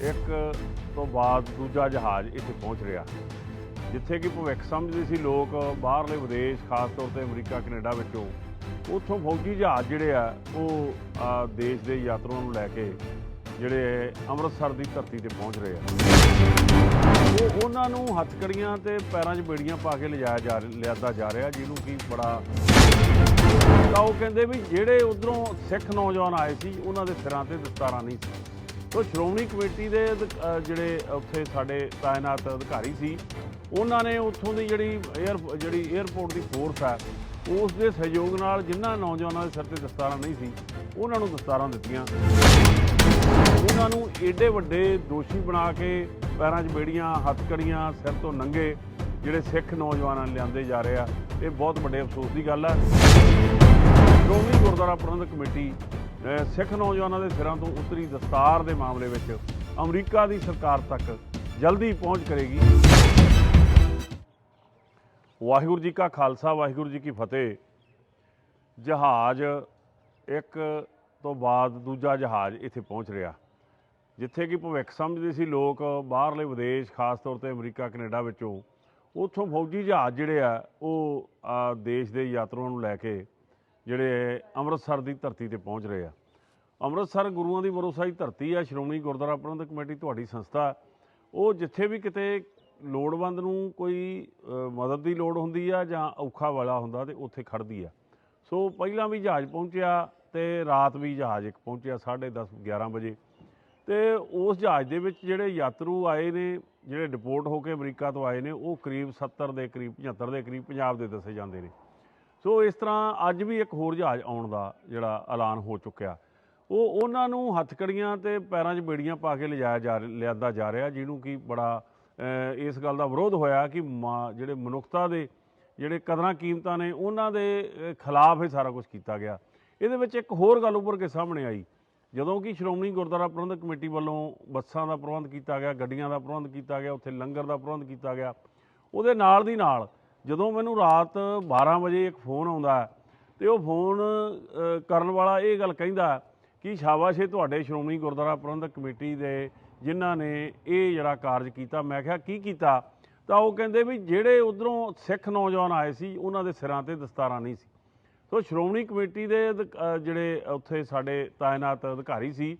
ਇੱਕ ਤੋਂ ਬਾਅਦ ਦੂਜਾ ਜਹਾਜ਼ ਇੱਥੇ ਪਹੁੰਚ ਰਿਹਾ। ਜਿੱਥੇ ਕਿ ਭਵਿੱਖ ਸਮਝਦੇ ਸੀ ਲੋਕ ਬਾਹਰਲੇ ਵਿਦੇਸ਼, ਖਾਸ ਤੌਰ ਤੇ ਅਮਰੀਕਾ, ਕੈਨੇਡਾ ਵਿੱਚੋਂ। ਉੱਥੋਂ ਫੌਜੀ ਜਹਾਜ਼ ਜਿਹੜੇ ਆ, ਉਹ ਦੇਸ਼ ਦੇ ਯਾਤਰੂਆਂ ਨੂੰ ਲੈ ਕੇ ਜਿਹੜੇ ਅੰਮ੍ਰਿਤਸਰ ਦੀ ਧਰਤੀ ਤੇ ਪਹੁੰਚ ਰਹੇ ਆ। ਉਹ ਉਹਨਾਂ ਨੂੰ ਹੱਥਕੜੀਆਂ ਤੇ ਪੈਰਾਂ 'ਚ ਬੇੜੀਆਂ ਪਾ ਕੇ ਲਿਜਾਇਆ ਜਾ, ਲਿਆਦਾ ਜਾ ਰਿਹਾ, ਜਿਹਨੂੰ ਕਿ ਬੜਾ ਤਾਂ ਉਹ ਕਹਿੰਦੇ ਵੀ ਜਿਹੜੇ ਉਧਰੋਂ ਸਿੱਖ ਨੌਜਵਾਨ ਆਏ ਸੀ, ਉਹਨਾਂ ਦੇ ਸਿਰਾਂ ਤੇ ਦਸਤਾਰਾਂ ਨਹੀਂ ਸੀ। ਤੋ ਸ਼੍ਰੋਮਣੀ ਕਮੇਟੀ ਦੇ ਅਧਿਕ- ਜਿਹੜੇ ਉੱਥੇ ਸਾਡੇ ਤਾਇਨਾਤ ਅਧਿਕਾਰੀ ਸੀ, ਉਹਨਾਂ ਨੇ ਉੱਥੋਂ ਦੀ ਜਿਹੜੀ 에ਅਰ ਜਿਹੜੀ 에ਅਰਪੋਰਟ ਦੀ ਫੋਰਸ ਹੈ ਉਸ ਦੇ ਸਹਿਯੋਗ ਨਾਲ ਜਿਨ੍ਹਾਂ ਨੌਜਵਾਨਾਂ ਦੇ ਸਿਰ ਤੇ ਦਸਤਾਰਾਂ ਨਹੀਂ ਸੀ, ਉਹਨਾਂ ਨੂੰ ਦਸਤਾਰਾਂ ਦਿੱਤੀਆਂ। ਉਹਨਾਂ ਨੂੰ ਏਡੇ ਵੱਡੇ ਦੋਸ਼ੀ ਬਣਾ ਕੇ ਪੈਰਾਂ 'ਚ ਬੇੜੀਆਂ ਹੱਥਕੜੀਆਂ ਸਿਰ ਤੋਂ ਨੰਗੇ ਜਿਹੜੇ ਸਿੱਖ ਨੌਜਵਾਨਾਂ ਲਿਆਂਦੇ ਜਾ ਰਹੇ ਆ, ਇਹ ਬਹੁਤ ਵੱਡੇ ਅਫਸੋਸ ਦੀ ਗੱਲ ਹੈ ਸ਼੍ਰੋਮਣੀ ਗੁਰਦੁਆਰਾ ਪ੍ਰਬੰਧਕ ਕਮੇਟੀ ਸਿੱਖ ਨੌਜਵਾਨਾਂ ਦੇ ਸਿਰਾਂ ਤੋਂ ਉਤਰੀ ਦਸਤਾਰ ਦੇ ਮਾਮਲੇ ਵਿੱਚ ਅਮਰੀਕਾ ਦੀ ਸਰਕਾਰ ਤੱਕ ਜਲਦੀ ਪਹੁੰਚ ਕਰੇਗੀ। ਵਾਹਿਗੁਰੂ ਜੀ ਕਾ ਖਾਲਸਾ, ਵਾਹਿਗੁਰੂ ਜੀ ਕੀ ਫਤਿਹ। ਜਹਾਜ਼ ਇੱਕ ਤੋਂ ਬਾਅਦ ਦੂਜਾ ਜਹਾਜ਼ ਇੱਥੇ ਪਹੁੰਚ ਰਿਹਾ। ਜਿੱਥੇ ਕਿ ਭਵਿੱਖ ਸਮਝਦੇ ਸੀ ਲੋਕ ਬਾਹਰਲੇ ਵਿਦੇਸ਼, ਖਾਸ ਤੌਰ ਤੇ ਅਮਰੀਕਾ, ਕੈਨੇਡਾ ਵਿੱਚੋਂ। ਉੱਥੋਂ ਫੌਜੀ ਜਹਾਜ਼ ਜਿਹੜੇ ਆ, ਉਹ ਦੇਸ਼ ਦੇ ਯਾਤਰੂਆਂ ਨੂੰ ਲੈ ਕੇ ਜਿਹੜੇ ਅੰਮ੍ਰਿਤਸਰ ਦੀ ਧਰਤੀ ਤੇ ਪਹੁੰਚ ਰਹੇ ਆ। ਅੰਮ੍ਰਿਤਸਰ ਗੁਰੂਆਂ ਦੀ ਮਰੋਸਾਈ ਧਰਤੀ ਆ, ਸ਼੍ਰੋਮਣੀ ਗੁਰਦੁਆਰਾ ਪ੍ਰਬੰਧਕ ਕਮੇਟੀ ਤੁਹਾਡੀ ਸੰਸਥਾ। ਉਹ ਜਿੱਥੇ ਵੀ ਕਿਤੇ ਲੋੜਵੰਦ ਨੂੰ ਕੋਈ ਮਦਦ ਦੀ ਲੋੜ ਹੁੰਦੀ ਆ ਜਾਂ ਔਖਾ ਵਾਲਾ ਹੁੰਦਾ ਤੇ ਉੱਥੇ ਖੜਦੀ ਆ। ਸੋ ਪਹਿਲਾਂ ਵੀ ਜਹਾਜ਼ ਪਹੁੰਚਿਆ ਤੇ ਰਾਤ ਵੀ ਜਹਾਜ਼ ਇੱਕ ਪਹੁੰਚਿਆ 10:30 11 ਵਜੇ। ਤੇ ਉਸ ਜਹਾਜ਼ ਦੇ ਵਿੱਚ ਜਿਹੜੇ ਯਾਤਰੂ ਆਏ ਨੇ, ਜਿਹੜੇ ਡਿਪੋਰਟ ਹੋ ਕੇ ਅਮਰੀਕਾ ਤੋਂ ਆਏ ਨੇ, ਉਹ ਕਰੀਬ 70 ਦੇ ਕਰੀਬ 75 ਦੇ ਕਰੀਬ ਪੰਜਾਬ ਦੇ ਦੱਸੇ ਜਾਂਦੇ ਨੇ। ਸੋ ਇਸ ਤਰ੍ਹਾਂ ਅੱਜ ਵੀ ਇੱਕ ਹੋਰ ਜਹਾਜ਼ ਆਉਣ ਦਾ ਜਿਹੜਾ ਐਲਾਨ ਹੋ ਚੁੱਕਿਆ। ਉਹ ਉਹਨਾਂ ਨੂੰ ਹੱਥਕੜੀਆਂ ਤੇ ਪੈਰਾਂ 'ਚ ਬੇੜੀਆਂ ਪਾ ਕੇ ਲਿਜਾਇਆ ਜਾ ਲਿਆਦਾ ਜਾ ਰਿਹਾ ਜਿਹਨੂੰ ਕਿ ਬੜਾ ਇਸ ਗੱਲ ਦਾ ਵਿਰੋਧ ਹੋਇਆ ਕਿ ਮਾ- ਜਿਹੜੇ ਮਨੁੱਖਤਾ ਦੇ ਜਿਹੜੇ ਕਦਰਾਂ ਕੀਮਤਾਂ ਨੇ ਉਹਨਾਂ ਦੇ ਖਿਲਾਫ ਇਹ ਸਾਰਾ ਕੁਝ ਕੀਤਾ ਗਿਆ। ਇਹਦੇ ਵਿੱਚ ਇੱਕ ਹੋਰ ਗੱਲ ਉੱਭਰ ਕੇ ਸਾਹਮਣੇ ਆਈ। ਜਦੋਂ ਕਿ ਸ਼੍ਰੋਮਣੀ ਗੁਰਦੁਆਰਾ ਪ੍ਰਬੰਧਕ ਕਮੇਟੀ ਵੱਲੋਂ ਬੱਸਾਂ ਦਾ ਪ੍ਰਬੰਧ ਕੀਤਾ ਗਿਆ ਗੱਡੀਆਂ ਦਾ ਪ੍ਰਬੰਧ ਕੀਤਾ ਗਿਆ ਉੱਥੇ ਲੰਗਰ ਦਾ ਪ੍ਰਬੰਧ ਕੀਤਾ ਗਿਆ ਉਹਦੇ ਨਾਲ ਦੀ ਨਾਲ ਜਦੋਂ ਮੈਨੂੰ ਰਾਤ 12 ਵਜੇ ਇੱਕ ਫੋਨ ਆਉਂਦਾ ਹੈ, ਤੇ ਉਹ ਫੋਨ ਕਰਨ ਵਾਲਾ ਇਹ ਗੱਲ ਕਹਿੰਦਾ ਕਿ ਸ਼ਾਬਾਸ਼ ਏ ਤੁਹਾਡੇ ਸ਼੍ਰੋਮਣੀ ਗੁਰਦੁਆਰਾ ਪ੍ਰਬੰਧਕ ਕਮੇਟੀ ਦੇ ਜਿਨ੍ਹਾਂ ਨੇ ਇਹ ਜਿਹੜਾ ਕਾਰਜ ਕੀਤਾ, ਮੈਂ ਕਿਹਾ ਕੀ ਕੀਤਾ? ਤਾਂ ਉਹ ਕਹਿੰਦੇ ਵੀ ਜਿਹੜੇ ਉਧਰੋਂ ਸਿੱਖ ਨੌਜਵਾਨ ਆਏ ਸੀ, ਉਹਨਾਂ ਦੇ ਸਿਰਾਂ ਤੇ ਦਸਤਾਰਾਂ ਨਹੀਂ ਸੀ। ਸੋ ਸ਼੍ਰੋਮਣੀ ਕਮੇਟੀ ਦੇ ਅਧਿਕ- ਜਿਹੜੇ ਉੱਥੇ ਸਾਡੇ ਤਾਇਨਾਤ ਅਧਿਕਾਰੀ ਸੀ,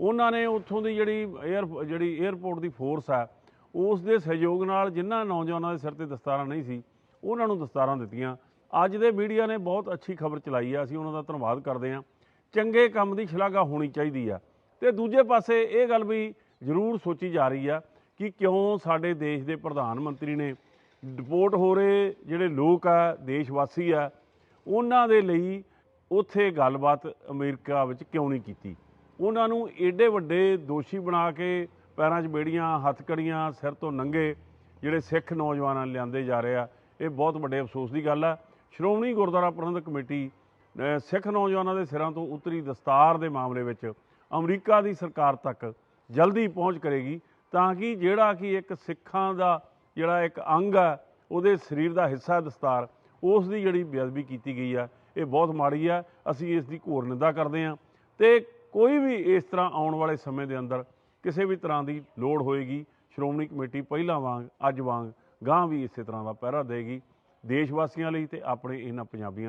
ਉਹਨਾਂ ਨੇ ਉੱਥੋਂ ਦੀ ਜਿਹੜੀ 에ਅਰ ਜਿਹੜੀ 에ਅਰਪੋਰਟ ਦੀ ਫੋਰਸ ਹੈ ਉਸ ਦੇ ਸਹਿਯੋਗ ਨਾਲ ਜਿਨ੍ਹਾਂ ਨੌਜਵਾਨਾਂ ਦੇ ਸਿਰ ਤੇ ਦਸਤਾਰਾਂ ਨਹੀਂ ਸੀ, ਉਹਨਾਂ ਨੂੰ ਦਸਤਾਰਾਂ ਦਿੱਤੀਆਂ। ਅੱਜ ਦੇ ਮੀਡੀਆ ਨੇ ਬਹੁਤ ਅੱਛੀ ਖਬਰ ਚਲਾਈ ਆ, ਅਸੀਂ ਉਹਨਾਂ ਦਾ ਧੰਨਵਾਦ ਕਰਦੇ ਹਾਂ। ਚੰਗੇ ਕੰਮ ਦੀ ਸ਼ਲਾਘਾ ਹੋਣੀ ਚਾਹੀਦੀ ਆ। ਤੇ ਦੂਜੇ ਪਾਸੇ ਇਹ ਗੱਲ ਵੀ ਜ਼ਰੂਰ ਸੋਚੀ ਜਾ ਰਹੀ ਆ ਕਿ ਕਿਉਂ ਸਾਡੇ ਦੇਸ਼ ਦੇ ਪ੍ਰਧਾਨ ਮੰਤਰੀ ਨੇ ਡਿਪੋਰਟ ਹੋ ਰਹੇ ਜਿਹੜੇ ਲੋਕ ਆ ਦੇਸ਼ ਵਾਸੀ ਆ, ਉਹਨਾਂ ਦੇ ਲਈ ਉੱਥੇ ਗੱਲਬਾਤ ਅਮਰੀਕਾ ਵਿੱਚ ਕਿਉਂ ਨਹੀਂ ਕੀਤੀ? ਉਹਨਾਂ ਨੂੰ ਏਡੇ ਵੱਡੇ ਦੋਸ਼ੀ ਬਣਾ ਕੇ ਪੈਰਾਂ 'ਚ ਬੇੜੀਆਂ ਹੱਥਕੜੀਆਂ ਸਿਰ ਤੋਂ ਨੰਗੇ ਜਿਹੜੇ ਸਿੱਖ ਨੌਜਵਾਨਾਂ ਲਿਆਂਦੇ ਜਾ ਰਹੇ ਆ, ਇਹ ਬਹੁਤ ਵੱਡੇ ਅਫਸੋਸ ਦੀ ਗੱਲ ਆ। ਸ਼੍ਰੋਮਣੀ ਗੁਰਦੁਆਰਾ ਪ੍ਰਬੰਧਕ ਕਮੇਟੀ ਸਿੱਖ ਨੌਜਵਾਨਾਂ ਦੇ ਸਿਰਾਂ ਤੋਂ ਉਤਰੀ ਦਸਤਾਰ ਦੇ ਮਾਮਲੇ ਵਿੱਚ ਅਮਰੀਕਾ ਦੀ ਸਰਕਾਰ ਤੱਕ ਜਲਦੀ ਪਹੁੰਚ ਕਰੇਗੀ ਤਾਂ ਕਿ ਜਿਹੜਾ ਕਿ ਇੱਕ ਸਿੱਖਾਂ ਦਾ ਜਿਹੜਾ ਇੱਕ ਅੰਗ ਆ ਉਹਦੇ ਸਰੀਰ ਦਾ ਹਿੱਸਾ ਦਸਤਾਰ, ਉਸ ਦੀ ਜਿਹੜੀ ਬੇਅਦਬੀ ਕੀਤੀ ਗਈ ਆ ਇਹ ਬਹੁਤ ਮਾੜੀ ਆ ਅਸੀਂ ਇਸ ਦੀ ਘੋਰ ਨਿੰਦਾ ਕਰਦੇ ਹਾਂ ਤੇ ਕੋਈ ਵੀ ਇਸ ਤਰ੍ਹਾਂ ਆਉਣ ਵਾਲੇ ਸਮੇਂ ਦੇ ਅੰਦਰ ਕਿਸੇ ਵੀ ਤਰ੍ਹਾਂ ਦੀ ਲੋੜ ਹੋਏਗੀ, ਸ਼੍ਰੋਮਣੀ ਕਮੇਟੀ ਪਹਿਲਾਂ ਵਾਂਗ, ਅੱਜ ਵਾਂਗ ਗਾਂ ਵੀ ਇਸੇ ਤਰ੍ਹਾਂ ਦਾ ਪਹਿਰਾ ਦੇਗੀ ਦੇਸ਼ ਵਾਸੀਆਂ ਲਈ ਤੇ ਆਪਣੇ ਇਹਨਾਂ ਪੰਜਾਬੀਆਂ